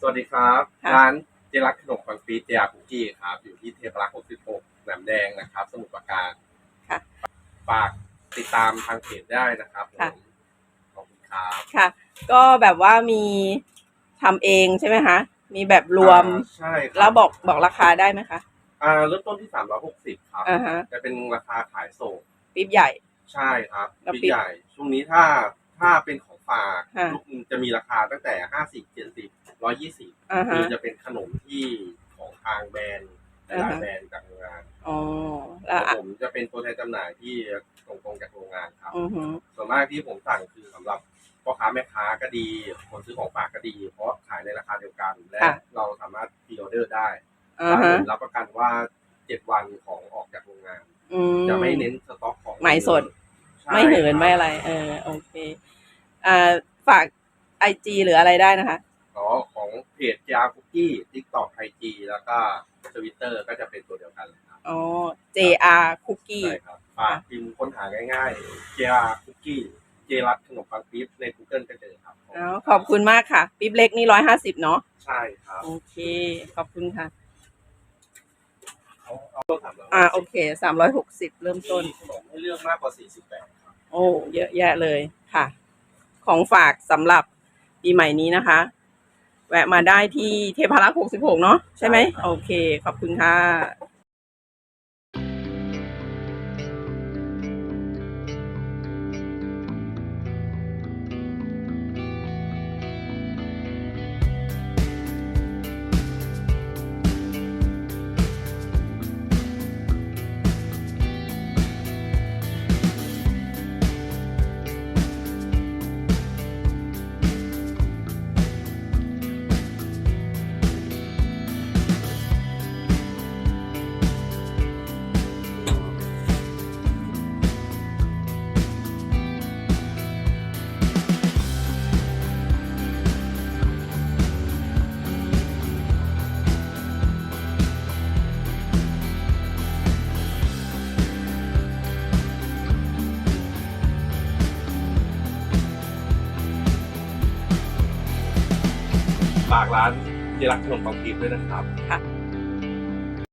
สวัสดีครับ ค่ะ ร้านเจรักขนมปังปี๊ดเจียคุกกี้ครับ อยู่ที่เทพรักษ์66แหลมแดงนะครับ สมุทรปราการค่ะ ฝากติดตามทางเพจได้นะครับผค่ะ มขอบคุณครับค่ะ ก็แบบว่ามีทำเองใช่ไหมคะ มีแบบรวม อ่าใช่ครัแล้วบอกบอกราคาได้ไหมคะ อ่าเริ่มต้นที่ 360 ครับ อ่าฮะ จะเป็นราคาขายส่งปิ๊บใหญ่ ใช่ครับแล้วปีปี๊บใหญ่ช่วงนี้ถ้าถ้าเป็นของฝากค่ะ ลูกนึงจะมีราคาตั้งแต่ 50 70 120อ่าคืฮะอจะเป็นขนมที่ของทางแบรนด์หอ่าลายฮะๆแบรนด์จากโรงงานอ๋อแล้วอะผมจะเป็นตัวแทนจำหน่ายที่ตรงๆจากโรงงานครับ อือฮึส่วนมากที่ผมสั่งคือสำหรับพ่อค้าแม่ค้าก็ดี คนซื้อของฝากก็ดี เพราะขายในราคาเดียวกัน และเราสามารถพรีออเดอร์ได้อ่าร้านฮะผมรับประกันว่าเจ็ดวันของออกจากโรงงาน อืม จะไม่เน้นสต็อกของใหม่สด ใช่ไม่เหินคบไม่อะไร เออโอเค อ่าฝากไอจีหรืออะไรได้นะคะ อ๋อของเพจจาคุกกี้ทิกตอกไอจีแล้วก็ทวิตเตอร์ก็จะเป็นตัวเดียวกันเลยครับอ๋อ JR Cookie ใช่ครับฝากพิมพ์ค้นหาง่ายๆจาคุกกี้เจรัตขนมปังปี๊บใน Google ก็เจอครับอ๋อขอบคุณมากค่ะปิ๊บเล็กนี่ร้อยห้าสิบเนาะใช่ครับ โอเค ขอบคุณค่ะเอาเอาตัวถามเราอ่าโอเคสามร้อยหกสิบเริ่มต้น มีขนมให้เลือกมากกว่า40แบบครับโอ้เยอะแยะเลยค่ะ ของฝากสำหรับปีใหม่นี้นะคะ แวะมาได้ที่เทพารักษ์66 เนาะใช่ไหมโอเค ขอบคุณค่ะ ฝากร้านเจรักขนมปังปี๊บด้วยนะครับค่ะ